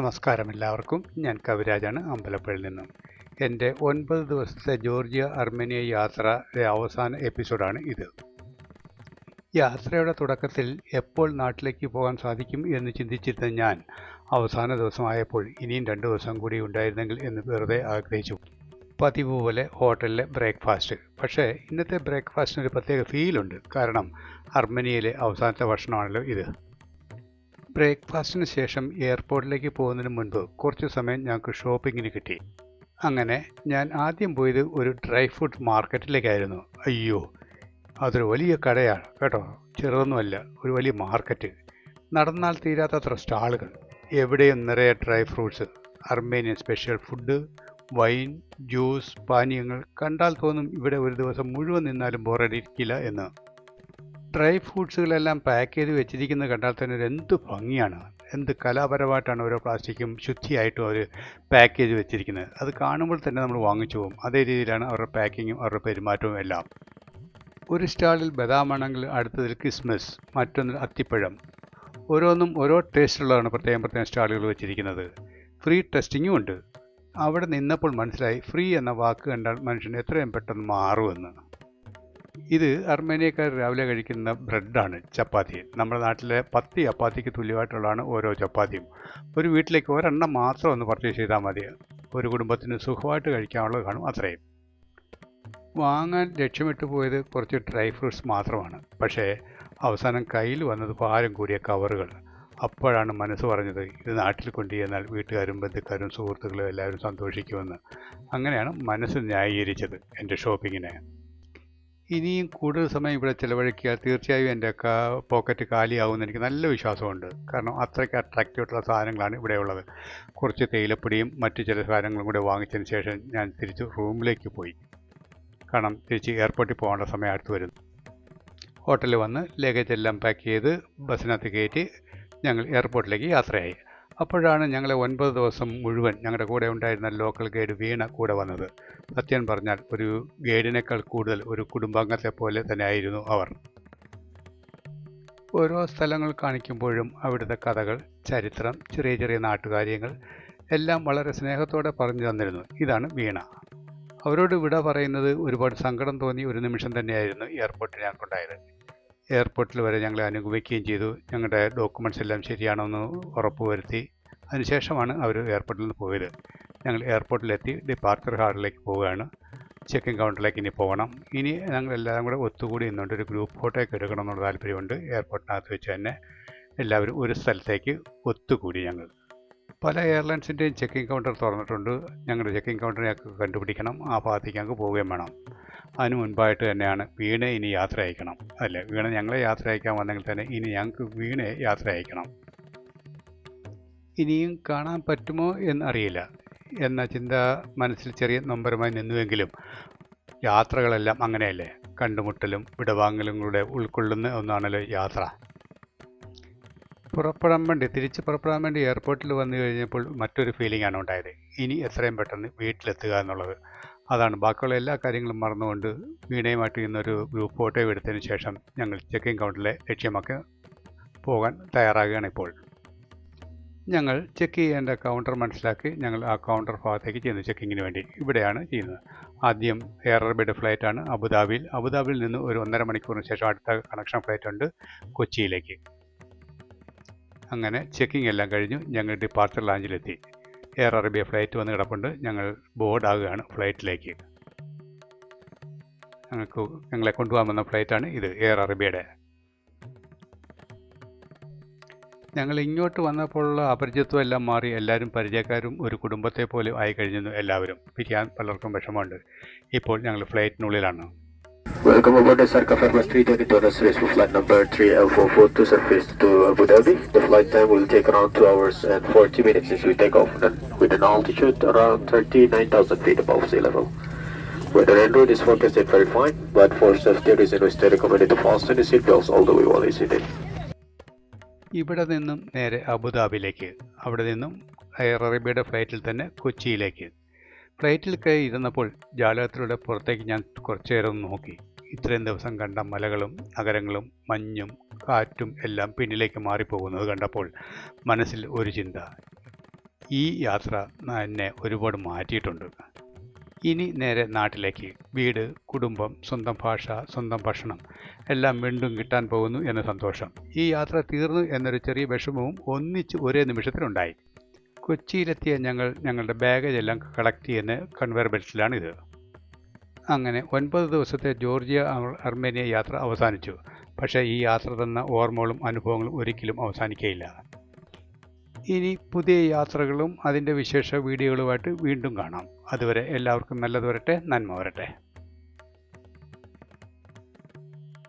നമസ്കാരം എല്ലാവർക്കും ഞാൻ കവിരാജാണ് അമ്പലപ്പുഴയിൽ നിന്നും. എന്റെ ഒൻപത് ദിവസത്തെ ജോർജിയ അർമേനിയ യാത്രയുടെ അവസാന എപ്പിസോഡാണ് ഇത്. യാത്രയുടെ തുടക്കത്തിൽ എപ്പോൾ നാട്ടിലേക്ക് പോകാൻ സാധിക്കും എന്ന് ചിന്തിച്ചിരുന്ന ഞാൻ അവസാന ദിവസമായപ്പോൾ ഇനിയും രണ്ട് ദിവസം കൂടി ഉണ്ടായിരുന്നെങ്കിൽ എന്ന് വെറുതെ ആഗ്രഹിച്ചു. പതിവ് പോലെ ഹോട്ടലിലെ ബ്രേക്ക്ഫാസ്റ്റ്. പക്ഷേ ഇന്നത്തെ ബ്രേക്ക്ഫാസ്റ്റിനൊരു പ്രത്യേക ഫീലുണ്ട്. കാരണം അർമേനിയയിലെ അവസാനത്തെ ഭക്ഷണമാണല്ലോ ഇത്. ബ്രേക്ക്ഫാസ്റ്റിന് ശേഷം എയർപോർട്ടിലേക്ക് പോകുന്നതിന് മുൻപ് കുറച്ച് സമയം ഞങ്ങൾക്ക് ഷോപ്പിങ്ങിന് കിട്ടി. അങ്ങനെ ഞാൻ ആദ്യം പോയത് ഒരു ഡ്രൈ ഫ്രൂട്ട് മാർക്കറ്റിലേക്കായിരുന്നു. അയ്യോ അതൊരു വലിയ കടയാണ് കേട്ടോ. ചെറുതൊന്നുമല്ല ഒരു വലിയ മാർക്കറ്റ്. നടന്നാൽ തീരാത്തത്ര സ്റ്റാളുകൾ. എവിടെയും നിറയെ dry fruits. Armenian special food wine juice പാനീയങ്ങൾ. കണ്ടാൽ തോന്നും ഇവിടെ ഒരു ദിവസം മുഴുവൻ നിന്നാലും ബോറടിക്കില്ല എന്ന്. ഡ്രൈ ഫ്രൂട്ട്സുകളെല്ലാം പാക്ക് ചെയ്ത് വെച്ചിരിക്കുന്നത് കണ്ടാൽ തന്നെ ഒരു എന്ത് ഭംഗിയാണ്. എന്ത് കലാപരമായിട്ടാണ് ഓരോ പ്ലാസ്റ്റിക്കും ശുദ്ധിയായിട്ടും അവർ പാക്ക് ചെയ്ത് വെച്ചിരിക്കുന്നത്. അത് കാണുമ്പോൾ തന്നെ നമ്മൾ വാങ്ങിച്ചു പോകും. അതേ രീതിയിലാണ് അവരുടെ പാക്കിങ്ങും അവരുടെ പെരുമാറ്റവും എല്ലാം. ഒരു സ്റ്റാളിൽ ബദാമാണെങ്കിൽ അടുത്തതിൽ ക്രിസ്മസ് മറ്റൊന്നിൽ അത്തിപ്പഴം. ഓരോന്നും ഓരോ ടേസ്റ്റുള്ളതാണ് പ്രത്യേകം പ്രത്യേകം സ്റ്റാളുകൾ വെച്ചിരിക്കുന്നത്. ഫ്രീ ടെസ്റ്റിങ്ങും ഉണ്ട്. അവിടെ നിന്നപ്പോൾ മനസ്സിലായി ഫ്രീ എന്ന വാക്ക് കണ്ടാൽ മനുഷ്യൻ എത്രയും പെട്ടെന്ന് മാറുമെന്ന് ഇത് അർമേനിയക്കാർ രാവിലെ കഴിക്കുന്ന ബ്രെഡാണ് ചപ്പാത്തി. നമ്മുടെ നാട്ടിലെ പത്ത് ചപ്പാത്തിക്ക് തുല്യമായിട്ടുള്ളതാണ് ഓരോ ചപ്പാത്തിയും. ഒരു വീട്ടിലേക്ക് ഒരെണ്ണം മാത്രം ഒന്ന് പർച്ചേസ് ചെയ്താൽ മതി. ഒരു കുടുംബത്തിന് സുഖമായിട്ട് കഴിക്കാനുള്ളത് കാണും അത്രയും. വാങ്ങാൻ ലക്ഷ്യമിട്ട് പോയത് കുറച്ച് ഡ്രൈ ഫ്രൂട്ട്സ് മാത്രമാണ്. പക്ഷേ അവസാനം കയ്യിൽ വന്നത് ഭാരം കൂടിയ കവറുകൾ. അപ്പോഴാണ് മനസ്സ് പറഞ്ഞത് ഇത് നാട്ടിൽ കൊണ്ടുചെന്നാൽ വീട്ടുകാരും ബന്ധുക്കാരും സുഹൃത്തുക്കളും എല്ലാവരും സന്തോഷിക്കുമെന്ന്. അങ്ങനെയാണ് മനസ്സ് ന്യായീകരിച്ചത് എന്റെ ഷോപ്പിങ്ങിനെ ഇനിയും കൂടുതൽ സമയം ഇവിടെ ചിലവഴിക്കുക തീർച്ചയായും എന്റെ പോക്കറ്റ് കാലിയാവുമെന്ന് എനിക്ക് നല്ല വിശ്വാസമുണ്ട്. കാരണം അത്രയ്ക്ക് അട്രാക്റ്റീവായിട്ടുള്ള സാധനങ്ങളാണ് ഇവിടെ ഉള്ളത് കുറച്ച് തേയിലപ്പൊടിയും മറ്റു ചില സാധനങ്ങളും കൂടെ വാങ്ങിച്ചതിന് ശേഷം ഞാൻ തിരിച്ച് റൂമിലേക്ക് പോയി. കാരണം തിരിച്ച് എയർപോർട്ടിൽ പോകേണ്ട സമയം അടുത്ത് വരുന്നു. ഹോട്ടലിൽ വന്ന് ലഗേജ് എല്ലാം പാക്ക് ചെയ്ത് ബസ്സിനകത്ത് കയറ്റി ഞങ്ങൾ എയർപോർട്ടിലേക്ക് യാത്രയായി. അപ്പോഴാണ് ഞങ്ങളെ ഒൻപത് ദിവസം മുഴുവൻ ഞങ്ങളുടെ കൂടെ ഉണ്ടായിരുന്ന ലോക്കൽ ഗൈഡ് വീണ കൂടെ വന്നത്. സത്യം പറഞ്ഞാൽ ഒരു ഗൈഡിനേക്കാൾ കൂടുതൽ ഒരു കുടുംബാംഗത്തെ പോലെ തന്നെയായിരുന്നു അവർ. ഓരോ സ്ഥലങ്ങൾ കാണിക്കുമ്പോഴും അവിടുത്തെ കഥകൾ ചരിത്രം ചെറിയ ചെറിയ നാട്ടുകാര്യങ്ങൾ എല്ലാം വളരെ സ്നേഹത്തോടെ പറഞ്ഞു തന്നിരുന്നു. ഇതാണ് വീണ. അവരോട് വിട പറയുന്നത് ഒരുപാട് സങ്കടം തോന്നി ഒരു നിമിഷം തന്നെയായിരുന്നു എയർപോർട്ടിൽ ഞങ്ങൾക്കുണ്ടായത്. എയർപോർട്ടിൽ വരെ ഞങ്ങളെ അനുഗമിക്കുകയും ചെയ്തു. ഞങ്ങളുടെ ഡോക്യുമെന്റ്സ് എല്ലാം ശരിയാണോ എന്ന് ഉറപ്പുവരുത്തി അതിനുശേഷമാണ് അവർ എയർപോർട്ടിൽ നിന്ന് പോയത്. ഞങ്ങൾ എയർപോർട്ടിലെത്തി ഡിപ്പാർച്ചർ ഹാളിലേക്ക് പോവുകയാണ്. ചെക്കിംഗ് കൗണ്ടറിലേക്ക് ഇനി പോകണം. ഇനി ഞങ്ങൾ എല്ലാവരും കൂടെ ഒത്തുകൂടി നിന്നുകൊണ്ട് ഒരു ഗ്രൂപ്പ് ഫോട്ടോയൊക്കെ എടുക്കണം എന്നുള്ള താല്പര്യമുണ്ട്. എയർപോർട്ടിനകത്ത് വെച്ച് തന്നെ എല്ലാവരും ഒരു സ്ഥലത്തേക്ക് ഒത്തുകൂടി ഞങ്ങൾ. പല എയർലൈൻസിന്റെയും ചെക്കിംഗ് കൗണ്ടർ തുറന്നിട്ടുണ്ട്. ഞങ്ങളുടെ ചെക്കിംഗ് കൗണ്ടർ ഞങ്ങൾക്ക് കണ്ടുപിടിക്കണം. ആ ഭാഗത്തേക്ക് ഞങ്ങൾക്ക് പോവുകയും വേണം. അതിന് മുൻപായിട്ട് തന്നെയാണ് വീണെ ഇനി യാത്ര അയക്കണം. അല്ല? വീണ ഞങ്ങളെ യാത്ര അയക്കാൻ വന്നെങ്കിൽ തന്നെ ഇനി ഞങ്ങൾക്ക് വീണെ യാത്ര അയക്കണം. ഇനിയും കാണാൻ പറ്റുമോ എന്നറിയില്ല. എന്ന ചിന്ത മനസ്സിൽ ചെറിയ നൊമ്പരമായി നിന്നുവെങ്കിലും യാത്രകളെല്ലാം അങ്ങനെയല്ലേ? കണ്ടുമുട്ടലും വിടവാങ്ങലും കൂടെ ഉൾക്കൊള്ളുന്ന ഒന്നാണല്ലോ യാത്ര. പുറപ്പെടാൻ വേണ്ടി തിരിച്ച് പുറപ്പെടാൻ വേണ്ടി എയർപോർട്ടിൽ വന്നു കഴിഞ്ഞപ്പോൾ മറ്റൊരു ഫീലിംഗ് ആണ് ഉണ്ടായത്. ഇനി എത്രയും പെട്ടെന്ന് വീട്ടിലെത്തുക എന്നുള്ളത്. അതാണ്. ബാക്കിയുള്ള എല്ലാ കാര്യങ്ങളും മറന്നുകൊണ്ട് വീണയുമായിട്ട് ഇന്നൊരു ഗ്രൂപ്പ് ഫോട്ടോ എടുത്തതിന് ശേഷം ഞങ്ങൾ ചെക്കിംഗ് കൗണ്ടറിലെ ലക്ഷ്യമാക്കി പോകാൻ തയ്യാറാകുകയാണ് ഇപ്പോൾ. ഞങ്ങൾ ചെക്ക് ചെയ്യേണ്ട കൗണ്ടർ മനസ്സിലാക്കി ഞങ്ങൾ ആ കൗണ്ടർ ഭാഗത്തേക്ക് ചെയ്യുന്നു ചെക്കിങ്ങിന് വേണ്ടി. ഇവിടെയാണ് ചെയ്യുന്നത്. ആദ്യം എയർ അറബിയുടെ ഫ്ലൈറ്റാണ് അബുദാബിയിൽ. അബുദാബിയിൽ നിന്ന് ഒരു ഒന്നര മണിക്കൂറിന് ശേഷം അടുത്ത കണക്ഷൻ ഫ്ലൈറ്റ് ഉണ്ട് കൊച്ചിയിലേക്ക്. അങ്ങനെ ചെക്കിംഗ് എല്ലാം കഴിഞ്ഞു. ഞങ്ങൾ ഡിപ്പാർച്ചർ ലാഞ്ചിലെത്തി എയർ അറേബ്യ ഫ്ലൈറ്റ് വന്ന് കിടപ്പുണ്ട്. ഞങ്ങൾ ബോർഡ് ബോർഡാകുകയാണ് ഫ്ലൈറ്റിലേക്ക് ഞങ്ങൾക്ക് ഞങ്ങളെ കൊണ്ടുപോകാൻ വന്ന ഫ്ലൈറ്റാണ് ഇത് എയർ അറേബ്യയുടെ ഞങ്ങൾ ഇങ്ങോട്ട് വന്നപ്പോഴുള്ള അപരിചിത്വം എല്ലാം മാറി. എല്ലാവരും പരിചയക്കാരും ഒരു കുടുംബത്തെ പോലെ ആയി കഴിഞ്ഞു എല്ലാവരും. പിരിയാൻ പലർക്കും വിഷമമുണ്ട്. ഇപ്പോൾ ഞങ്ങൾ ഫ്ലൈറ്റിനുള്ളിലാണ് Welcome aboard the Sarka Farmers 322 to a service for flight number 3L44 to surface to Abu Dhabi. The flight time will take around 2 hours and 40 minutes since we take off with an altitude around 39,000 feet above sea level. Weather and route is forecasted very fine, but for safety reason we still recommend to fasten the seatbelts all the way while exiting. ഇവിടെ നിന്നും നേരെ അബുദാബിയിലേക്ക് അവിടെ നിന്നും air അറേബ്യയുടെ ഫ്ലൈറ്റിൽ തന്നെ കൊച്ചിയിലേക്ക് ഫ്ലൈറ്റിൽ കയറി ഇരുന്നപ്പോൾ ജാലകത്തിലൂടെ പുറത്തേക്ക് ഞാൻ കുറച്ചു നേരം നോക്കി. ഇത്രയും ദിവസം കണ്ട മലകളും നഗരങ്ങളും മഞ്ഞും കാറ്റും എല്ലാം പിന്നിലേക്ക് മാറിപ്പോകുന്നത് കണ്ടപ്പോൾ മനസ്സിൽ ഒരു ചിന്ത. ഈ യാത്ര എന്നെ ഒരുപാട് മാറ്റിയിട്ടുണ്ട്. ഇനി നേരെ നാട്ടിലേക്ക്. വീട് കുടുംബം സ്വന്തം ഭാഷ സ്വന്തം ഭക്ഷണം എല്ലാം വീണ്ടും കിട്ടാൻ പോകുന്നു എന്ന സന്തോഷം. ഈ യാത്ര തീർന്നു എന്നൊരു ചെറിയ വിഷമവും ഒന്നിച്ച് ഒരേ നിമിഷത്തിലുണ്ടായി. കൊച്ചിയിലെത്തിയ ഞങ്ങൾ ഞങ്ങളുടെ ബാഗേജ് എല്ലാം കളക്ട് ചെയ്യുന്ന കൺവെയർ ബെൽറ്റിലാണിത് അങ്ങനെ ഒൻപത് ദിവസത്തെ ജോർജിയ അർമേനിയ യാത്ര അവസാനിച്ചു. പക്ഷേ ഈ യാത്ര തന്ന ഓർമ്മകളും അനുഭവങ്ങളും ഒരിക്കലും അവസാനിക്കയില്ല. ഇനി പുതിയ യാത്രകളും അതിന്റെ വിശേഷ വീഡിയോകളുമായിട്ട് വീണ്ടും കാണാം. അതുവരെ എല്ലാവർക്കും നല്ലത് വരട്ടെ നന്മ വരട്ടെ.